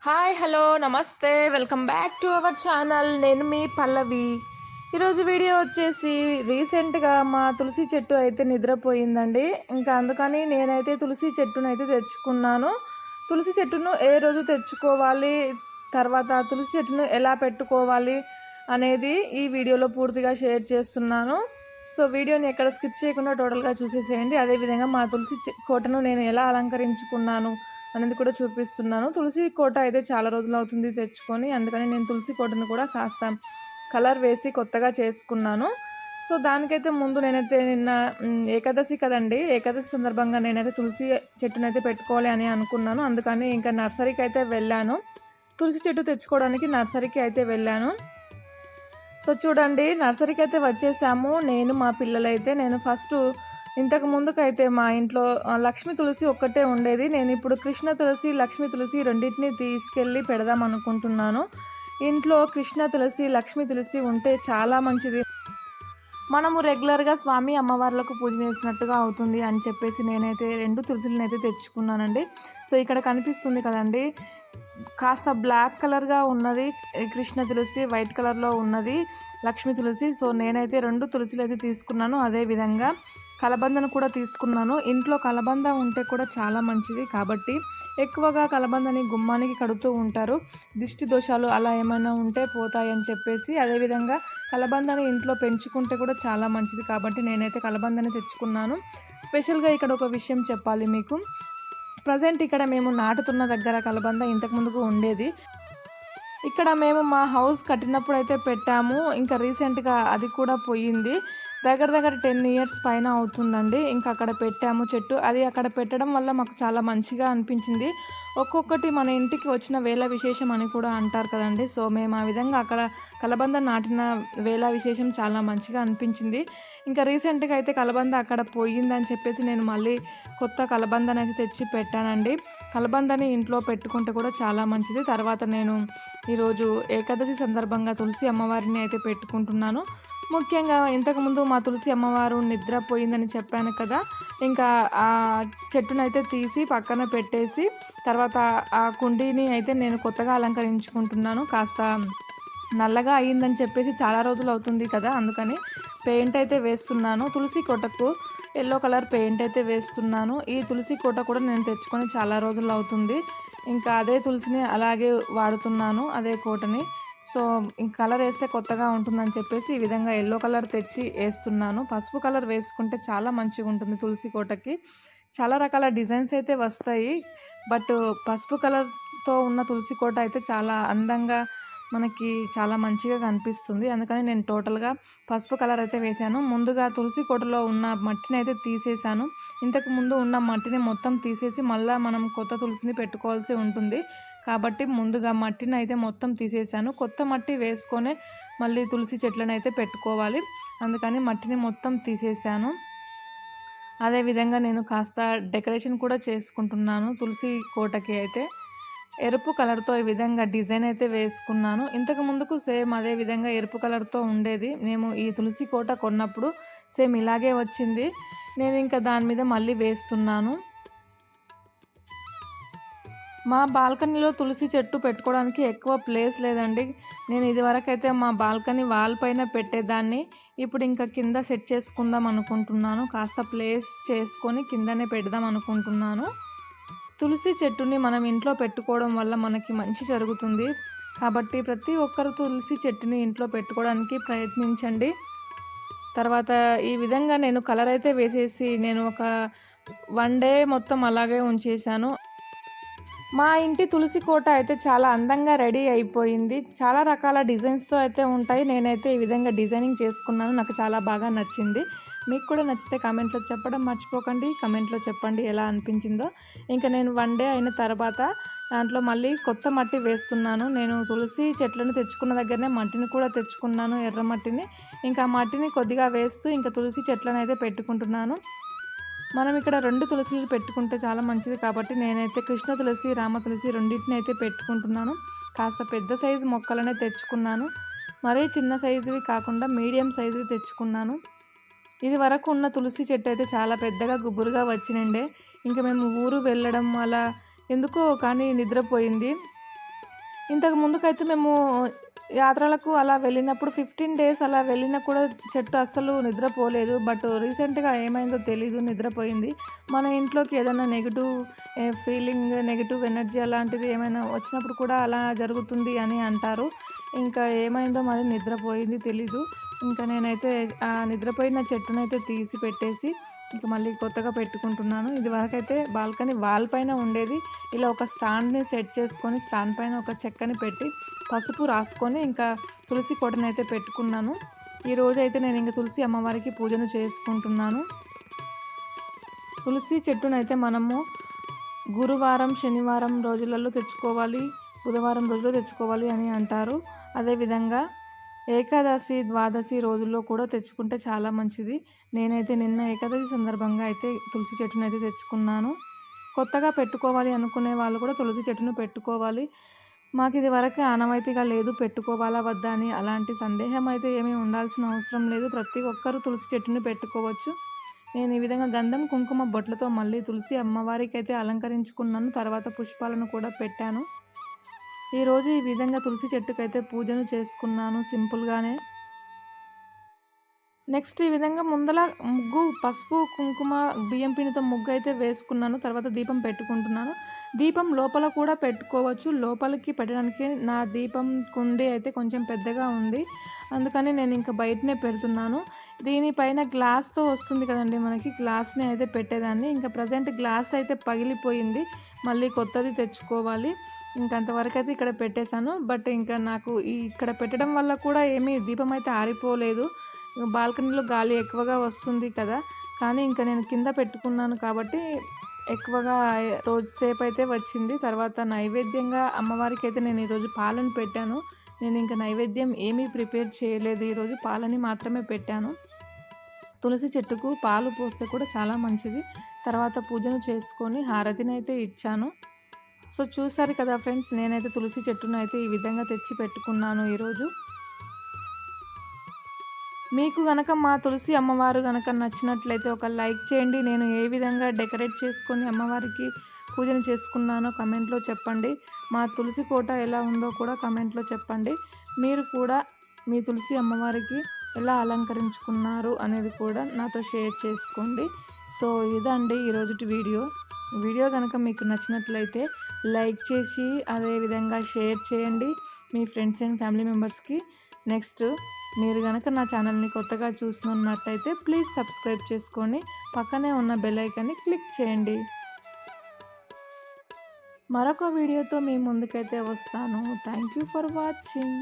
Hi hello నమస్తే. Welcome back to our channel. నేను మీ పల్లవి. ఈరోజు వీడియో వచ్చేసి రీసెంట్గా మా తులసి చెట్టు అయితే నిద్రపోయిందండి. ఇంకా అందుకని నేనైతే తులసి చెట్టును అయితే తెచ్చుకున్నాను. తులసి చెట్టును ఏ రోజు తెచ్చుకోవాలి? తర్వాత తులసి చెట్టును ఎలా పెట్టుకోవాలి అనేది ఈ వీడియోలో పూర్తిగా షేర్ చేస్తున్నాను. సో వీడియోని ఎక్కడ స్కిప్ చేయకుండా టోటల్గా చూసేసేయండి. అదేవిధంగా మా తులసి చె- కోటను నేను ఎలా అలంకరించుకున్నాను అనేది కూడా చూపిస్తున్నాను. తులసి కోట అయితే చాలా రోజులు అవుతుంది తెచ్చుకొని అందుకని నేను తులసి కోటను కూడా కాస్త కలర్ వేసి కొత్తగా చేసుకున్నాను. సో దానికైతే ముందు నేనైతే నిన్న ఏకాదశి కదండి ఏకాదశి సందర్భంగా నేనైతే తులసి చెట్టునైతే పెట్టుకోవాలి అని అనుకున్నాను. అందుకని ఇంకా నర్సరీకి అయితే వెళ్ళాను. తులసి చెట్టు తెచ్చుకోవడానికి నర్సరీకి అయితే వెళ్ళాను. సో చూడండి నర్సరీకి అయితే వచ్చేసాము. నేను మా పిల్లలైతే నేను ఫస్ట్ ఇంతకు ముందుకైతే మా ఇంట్లో లక్ష్మి తులసి ఒక్కటే ఉండేది. నేను ఇప్పుడు కృష్ణ తులసి లక్ష్మి తులసి రెండింటిని తీసుకెళ్ళి పెడదాం అనుకుంటున్నాను. ఇంట్లో కృష్ణ తులసి లక్ష్మి తులసి ఉంటే చాలా మంచిది. మనము రెగ్యులర్గా స్వామి అమ్మవార్లకు పూజ చేసినట్టుగా అవుతుంది అని చెప్పేసి నేనైతే రెండు తులసిలను అయితే తెచ్చుకున్నానండి. సో ఇక్కడ కనిపిస్తుంది కదండి కాస్త బ్లాక్ కలర్గా ఉన్నది. కృష్ణ తులసి వైట్ కలర్లో ఉన్నది. లక్ష్మీ తులసి. సో నేనైతే రెండు తులసిలు అయితే తీసుకున్నాను. అదే విధంగా కలబందను కూడా తీసుకున్నాను. ఇంట్లో కలబంద ఉంటే కూడా చాలా మంచిది. కాబట్టి ఎక్కువగా కలబందని గుమ్మానికి కడుతూ ఉంటారు. దిష్టి దోషాలు అలా ఏమైనా ఉంటే పోతాయని చెప్పేసి అదేవిధంగా కలబందని ఇంట్లో పెంచుకుంటే కూడా చాలా మంచిది. కాబట్టి నేనైతే కలబందని తెచ్చుకున్నాను. స్పెషల్గా ఇక్కడ ఒక విషయం చెప్పాలి మీకు. ప్రజెంట్ ఇక్కడ మేము నాటుతున్న దగ్గర కలబంద ఇంతకు ముందుకు ఉండేది. ఇక్కడ మేము మా హౌస్ కట్టినప్పుడు అయితే పెట్టాము. ఇంకా రీసెంట్గా అది కూడా పోయింది. దగ్గర దగ్గర టెన్ ఇయర్స్ పైన అవుతుందండి. ఇంకా అక్కడ పెట్టాము చెట్టు. అది అక్కడ పెట్టడం వల్ల మాకు చాలా మంచిగా అనిపించింది. ఒక్కొక్కటి మన ఇంటికి వచ్చిన వేళ విశేషం అని కూడా అంటారు కదండి. సో మేము ఆ విధంగా అక్కడ కలబంద నాటిన వేళ విశేషం చాలా మంచిగా అనిపించింది. ఇంకా రీసెంట్గా అయితే కలబంద అక్కడ పోయిందని చెప్పేసి నేను మళ్ళీ కొత్త కలబందని అయితే తెచ్చి పెట్టానండి. కలబందని ఇంట్లో పెట్టుకుంటే కూడా చాలా మంచిది. తర్వాత నేను ఈరోజు ఏకాదశి సందర్భంగా తులసి అమ్మవారిని అయితే పెట్టుకుంటున్నాను. ముఖ్యంగా ఇంతకుముందు మా తులసి అమ్మవారు నిద్రపోయిందని చెప్పాను కదా. ఇంకా ఆ చెట్టునైతే తీసి పక్కన పెట్టేసి తర్వాత ఆ కుండీని అయితే నేను కొత్తగా అలంకరించుకుంటున్నాను. కాస్త నల్లగా అయ్యిందని చెప్పేసి చాలా రోజులు అవుతుంది కదా అందుకని పెయింట్ అయితే వేస్తున్నాను. తులసి కోటకు ఎల్లో కలర్ పెయింట్ అయితే వేస్తున్నాను. ఈ తులసి కోట కూడా నేను తెచ్చుకొని చాలా రోజులు అవుతుంది. ఇంకా అదే తులసిని అలాగే వాడుతున్నాను అదే కోటని. సో ఇంక కలర్ వేస్తే కొత్తగా ఉంటుందని చెప్పేసి ఈ విధంగా ఎల్లో కలర్ తెచ్చి వేస్తున్నాను. పసుపు కలర్ వేసుకుంటే చాలా మంచిగా ఉంటుంది తులసి కోటకి. చాలా రకాల డిజైన్స్ అయితే వస్తాయి. బట్ పసుపు కలర్తో ఉన్న తులసి కోట అయితే చాలా అందంగా మనకి చాలా మంచిగా కనిపిస్తుంది. అందుకని నేను టోటల్గా పసుపు కలర్ అయితే వేశాను ముందుగా తులసి కోటలో ఉన్న మట్టిని అయితే తీసేసాను. ఇంతకు ముందు ఉన్న మట్టిని మొత్తం తీసేసి మళ్ళీ మనం కొత్త తులసిని పెట్టుకోవాల్సి ఉంటుంది. కాబట్టి ముందుగా మట్టిని అయితే మొత్తం తీసేసాను. కొత్త మట్టి వేసుకొని మళ్ళీ తులసి చెట్లను అయితే పెట్టుకోవాలి. అందుకని మట్టిని మొత్తం తీసేసాను. అదేవిధంగా నేను కాస్త డెకరేషన్ కూడా చేసుకుంటున్నాను తులసి కోటకి అయితే. ఎరుపు కలర్తో ఈ విధంగా డిజైన్ అయితే వేసుకున్నాను. ఇంతకు ముందుకు సేమ్ అదే విధంగా ఎరుపు కలర్తో ఉండేది. మేము ఈ తులసి కోట కొన్నప్పుడు సేమ్ ఇలాగే వచ్చింది. నేను ఇంకా దాని మీద మళ్ళీ వేస్తున్నాను. మా బాల్కనీలో తులసి చెట్టు పెట్టుకోవడానికి ఎక్కువ ప్లేస్ లేదండి. నేను ఇదివరకు అయితే మా బాల్కనీ వాల్ పైన పెట్టేదాన్ని. ఇప్పుడు ఇంకా కింద సెట్ చేసుకుందాం అనుకుంటున్నాను. కాస్త ప్లేస్ చేసుకొని కిందనే పెడదాం అనుకుంటున్నాను. తులసి చెట్టుని మనం ఇంట్లో పెట్టుకోవడం వల్ల మనకి మంచి జరుగుతుంది. కాబట్టి ప్రతి ఒక్కరు తులసి చెట్టుని ఇంట్లో పెట్టుకోవడానికి ప్రయత్నించండి. తర్వాత ఈ విధంగా నేను కలర్ అయితే వేసేసి నేను ఒక వన్ డే మొత్తం అలాగే ఉంచేసాను మా ఇంటి తులసి కోట అయితే చాలా అందంగా రెడీ అయిపోయింది. చాలా రకాల డిజైన్స్తో అయితే ఉంటాయి. నేనైతే ఈ విధంగా డిజైనింగ్ చేసుకున్నాను. నాకు చాలా బాగా నచ్చింది. మీకు కూడా నచ్చితే కమెంట్లో చెప్పడం మర్చిపోకండి. కమెంట్లో చెప్పండి ఎలా అనిపించిందో. ఇంకా నేను వన్ డే అయిన తర్వాత దాంట్లో మళ్ళీ కొత్త మట్టి వేస్తున్నాను. నేను తులసి చెట్లను తెచ్చుకున్న దగ్గరనే మట్టిని కూడా తెచ్చుకున్నాను ఎర్ర మట్టిని. ఇంకా మట్టిని కొద్దిగా వేస్తూ ఇంకా తులసి చెట్లను అయితే పెట్టుకుంటున్నాను. మనం ఇక్కడ రెండు తులసిలు పెట్టుకుంటే చాలా మంచిది కాబట్టి నేనైతే కృష్ణ తులసి రామ తులసి రెండింటిని అయితే పెట్టుకుంటున్నాను. కాస్త పెద్ద సైజు మొక్కలనే తెచ్చుకున్నాను. మరీ చిన్న సైజువి కాకుండా మీడియం సైజువి తెచ్చుకున్నాను. ఇది వరకు ఉన్న తులసి చెట్టు అయితే చాలా పెద్దగా గుబురుగా వచ్చినండే ఇంకా మేము ఊరు వెళ్ళడం అలా ఎందుకో కానీ నిద్రపోయింది. ఇంతకు ముందుకైతే మేము యాత్రలకు అలా వెళ్ళినప్పుడు ఫిఫ్టీన్ డేస్ అలా వెళ్ళినా కూడా చెట్టు అస్సలు నిద్రపోలేదు. బట్ రీసెంట్గా ఏమైందో తెలీదు నిద్రపోయింది. మన ఇంట్లోకి ఏదైనా నెగిటివ్ ఫీలింగ్ నెగిటివ్ ఎనర్జీ అలాంటిది ఏమైనా వచ్చినప్పుడు కూడా అలా జరుగుతుంది అని అంటారు. ఇంకా ఏమైందో మరి నిద్రపోయింది తెలీదు. ఇంకా నేనైతే ఆ నిద్రపోయిన చెట్టునైతే తీసి పెట్టేసి ఇంకా మళ్ళీ కొత్తగా పెట్టుకుంటున్నాను. ఇది వరకైతే బాల్కనీ వాల్ పైన ఉండేది. ఇలా ఒక స్టాండ్ని సెట్ చేసుకొని స్టాండ్ పైన ఒక చెక్కని పెట్టి పసుపు రాసుకొని ఇంకా తులసి కొడనైతే పెట్టుకున్నాను. ఈ రోజు అయితే నేను ఇంకా తులసి అమ్మవారికి పూజను చేసుకుంటున్నాను. తులసి చెట్టునైతే మనము గురువారం శనివారం రోజులలో తెచ్చుకోవాలి బుధవారం రోజుల్లో తెచ్చుకోవాలి అని అంటారు. అదేవిధంగా ఏకాదశి ద్వాదశి రోజుల్లో కూడా తెచ్చుకుంటే చాలా మంచిది. నేనైతే నిన్న ఏకాదశి సందర్భంగా అయితే తులసి చెట్టును అయితే తెచ్చుకున్నాను. కొత్తగా పెట్టుకోవాలి అనుకునే వాళ్ళు కూడా తులసి చెట్టును పెట్టుకోవాలి. మాకు ఇది వరకు ఆనవాయితీగా లేదు పెట్టుకోవాలా వద్దా అని అలాంటి సందేహం అయితే ఏమీ ఉండాల్సిన అవసరం లేదు. ప్రతి ఒక్కరూ తులసి చెట్టును పెట్టుకోవచ్చు. నేను ఈ విధంగా గంధం కుంకుమ బొట్లతో మళ్ళీ తులసి అమ్మవారికి అయితే అలంకరించుకున్నాను. తర్వాత పుష్పాలను కూడా పెట్టాను. ఈరోజు ఈ విధంగా తులసి చెట్టుకైతే పూజను చేసుకున్నాను సింపుల్గానే. నెక్స్ట్ ఈ విధంగా ముందల ముగ్గు పసుపు కుంకుమ బియ్యం పిండితో ముగ్గు అయితే వేసుకున్నాను. తర్వాత దీపం పెట్టుకుంటున్నాను. దీపం లోపల కూడా పెట్టుకోవచ్చు. లోపలికి పెట్టడానికి నా దీపం కుండి అయితే కొంచెం పెద్దగా ఉంది. అందుకని నేను ఇంకా బయటనే పెడుతున్నాను. దీనిపైన గ్లాస్తో వస్తుంది కదండి మనకి. గ్లాస్ని అయితే పెట్టేదాన్ని. ఇంకా ప్రజెంట్ గ్లాస్ అయితే పగిలిపోయింది. మళ్ళీ కొత్తది తెచ్చుకోవాలి. ఇంకంతవరకు అయితే ఇక్కడ పెట్టేశాను. బట్ ఇంకా నాకు ఈ ఇక్కడ పెట్టడం వల్ల కూడా ఏమీ దీపం అయితే ఆరిపోలేదు. బాల్కనీలో గాలి ఎక్కువగా వస్తుంది కదా. కానీ ఇంకా నేను కింద పెట్టుకున్నాను కాబట్టి ఎక్కువగా రోజు సేపు అయితే వచ్చింది. తర్వాత నైవేద్యంగా అమ్మవారికి అయితే నేను ఈరోజు పాలను పెట్టాను. నేను ఇంకా నైవేద్యం ఏమీ ప్రిపేర్ చేయలేదు. ఈరోజు పాలని మాత్రమే పెట్టాను. తులసి చెట్టుకు పాలు పోస్తే కూడా చాలా మంచిది. తర్వాత పూజను చేసుకొని హారతిని అయితే ఇచ్చాను. సో చూసారు కదా ఫ్రెండ్స్ నేనైతే తులసి చెట్టును అయితే ఈ విధంగా తెచ్చి పెట్టుకున్నాను ఈరోజు. మీకు గనక మా తులసి అమ్మవారు గనక నచ్చినట్లయితే ఒక లైక్ చేయండి. నేను ఏ విధంగా డెకరేట్ చేసుకొని అమ్మవారికి పూజను చేసుకున్నానో కమెంట్లో చెప్పండి. మా తులసి కోట ఎలా ఉందో కూడా కమెంట్లో చెప్పండి. మీరు కూడా మీ తులసి అమ్మవారికి ఎలా అలంకరించుకున్నారు అనేది కూడా నాతో షేర్ చేసుకోండి. సో ఇదండి ఈరోజుటి వీడియో. వీడియో కనుక మీకు నచ్చినట్లయితే లైక్ చేసి అదేవిధంగా షేర్ చేయండి మీ ఫ్రెండ్స్ అండ్ ఫ్యామిలీ మెంబర్స్కి. నెక్స్ట్ మీరు కనుక నా ఛానల్ని కొత్తగా చూస్తున్నట్టయితే ప్లీజ్ సబ్స్క్రైబ్ చేసుకొని పక్కనే ఉన్న బెల్ ఐకాన్ని క్లిక్ చేయండి. మరొక వీడియోతో మీ ముందుకైతే వస్తాను. Thank you for watching.